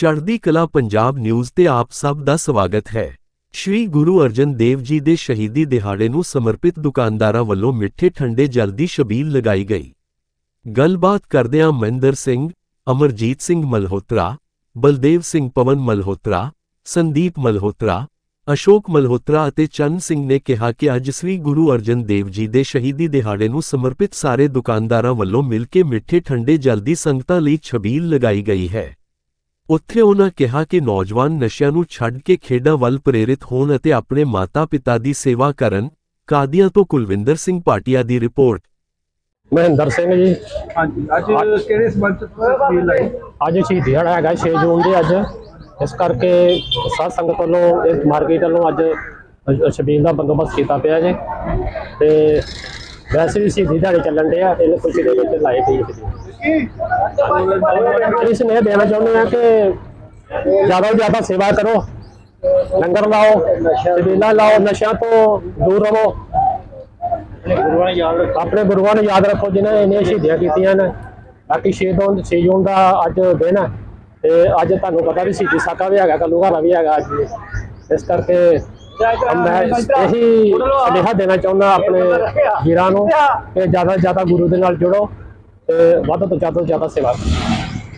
ਚੜ੍ਹਦੀ ਕਲਾ ਪੰਜਾਬ ਨਿਊਜ਼ ਤੇ ਆਪ ਸਭ ਦਾ ਸਵਾਗਤ ਹੈ। ਸ਼੍ਰੀ ਗੁਰੂ ਅਰਜਨ ਦੇਵ ਜੀ ਦੇ ਸ਼ਹੀਦੀ ਦਿਹਾੜੇ ਨੂੰ ਸਮਰਪਿਤ ਦੁਕਾਨਦਾਰਾਂ ਵੱਲੋਂ ਮਿੱਠੇ ਠੰਡੇ ਜਲ ਦੀ ਛਬੀਲ ਲਗਾਈ ਗਈ। ਗੱਲਬਾਤ ਕਰਦਿਆਂ ਮਹਿੰਦਰ ਸਿੰਘ, ਅਮਰਜੀਤ ਸਿੰਘ ਮਲਹੋਤਰਾ, ਬਲਦੇਵ ਸਿੰਘ ਪਵਨ ਮਲਹੋਤਰਾ, ਸੰਦੀਪ ਮਲਹੋਤਰਾ, ਅਸ਼ੋਕ ਮਲਹੋਤਰਾ ਅਤੇ ਚੰਨ ਸਿੰਘ ਨੇ ਕਿਹਾ ਕਿ ਅੱਜ ਸ੍ਰੀ ਗੁਰੂ ਅਰਜਨ ਦੇਵ ਜੀ ਦੇ ਸ਼ਹੀਦੀ ਦਿਹਾੜੇ ਨੂੰ ਸਮਰਪਿਤ ਸਾਰੇ ਦੁਕਾਨਦਾਰਾਂ ਵੱਲੋਂ ਮਿਲ ਕੇ ਮਿੱਠੇ ਠੰਡੇ ਜਲ ਦੀ ਸੰਗਤਾਂ ਲਈ ਛਬੀਲ ਲਗਾਈ ਗਈ ਹੈ। ਉੱਥੇ ਉਹਨਾਂ ਕਿਹਾ ਕਿ ਨੌਜਵਾਨ ਨਸ਼ਿਆਂ ਨੂੰ ਛੱਡ ਕੇ ਖੇਡਾਂ ਵੱਲ ਪ੍ਰੇਰਿਤ ਹੋਣ ਅਤੇ ਆਪਣੇ ਮਾਤਾ-ਪਿਤਾ ਦੀ ਸੇਵਾ ਕਰਨ ਕਾਦੀਆਂ ਤੋਂ ਕੁਲਵਿੰਦਰ ਸਿੰਘ ਪਾਟਿਆ ਦੀ ਰਿਪੋਰਟ। ਮਹਿੰਦਰ ਸਿੰਘ ਜੀ। ਹਾਂਜੀ ਅੱਜ ਕਿਹੜੇ ਸੰਬੰਧ ਤਸਵੀਰ ਲਾਈ? ਅੱਜ ਸ਼ਹੀਦੀ ਦਿਹਾੜਾ ਹੈਗਾ 6 ਜੂਨ ਦੇ ਅੱਜ। ਇਸ ਕਰਕੇ ਸਾਧ ਸੰਗਤ ਵੱਲੋਂ ਇਸ ਮਾਰਕੀਟ ਵੱਲੋਂ ਅੱਜ ਛਬੀਲ ਦਾ ਬੰਦੋਬਸਤ ਕੀਤਾ ਪਿਆ ਜੀ। ਤੇ ਵੈਸੇ ਵੀ ਸ਼ਹੀਦੀ ਦਿਹਾੜੇ ਚੱਲਣ ਦੇ ਆ ਇਹਨੂੰ ਖੁਸ਼ੀ ਦੇ ਵਿੱਚ ਲਾਏ ਪਈ ਜੀ ਇਸ ਨੇ ਦੇਣਾ ਚਾਹੁੰਦੇ ਆ ਕਿ ਜ਼ਿਆਦਾ ਤੋਂ ਜ਼ਿਆਦਾ ਸੇਵਾ ਕਰੋ, ਲੰਗਰ ਲਾਓ ਛਬੀਲਾਂ ਲਾਓ, ਨਸ਼ਿਆਂ ਤੋਂ ਦੂਰ ਰਹੋ। ਆਪਣੇ ਗੁਰੂਆਂ ਨੂੰ ਯਾਦ ਰੱਖੋ ਜਿਨ੍ਹਾਂ ਨੇ ਇੰਨੀਆਂ ਸ਼ਹੀਦੀਆਂ ਕੀਤੀਆਂ ਨੇ। ਬਾਕੀ 6 ਜੂਨ 6 ਜੂਨ ਦਾ ਅੱਜ ਦਿਨ ਹੈ ਤੇ ਅੱਜ ਤੁਹਾਨੂੰ ਪਤਾ ਵੀ ਸ਼ਹੀਦੀ ਸਾਕਾ ਵੀ ਹੈਗਾ ਕੱਲੂਘਾਰਾ ਵੀ ਹੈਗਾ ਅੱਜ ਇਸ ਕਰਕੇ ਮੈਂ ਇਹੀ ਸੁਨੇਹਾ ਦੇਣਾ ਚਾਹੁੰਦਾ ਆਪਣੇ ਵੀਰਾਂ ਨੂੰ ਕਿ ਜ਼ਿਆਦਾ ਜ਼ਿਆਦਾ ਗੁਰੂ ਦੇ ਨਾਲ ਜੁੜੋ ਤੇ ਵੱਧ ਤੋਂ ਤੋਂ ਜ਼ਿਆਦਾ ਸੇਵਾ ਕਰੋ।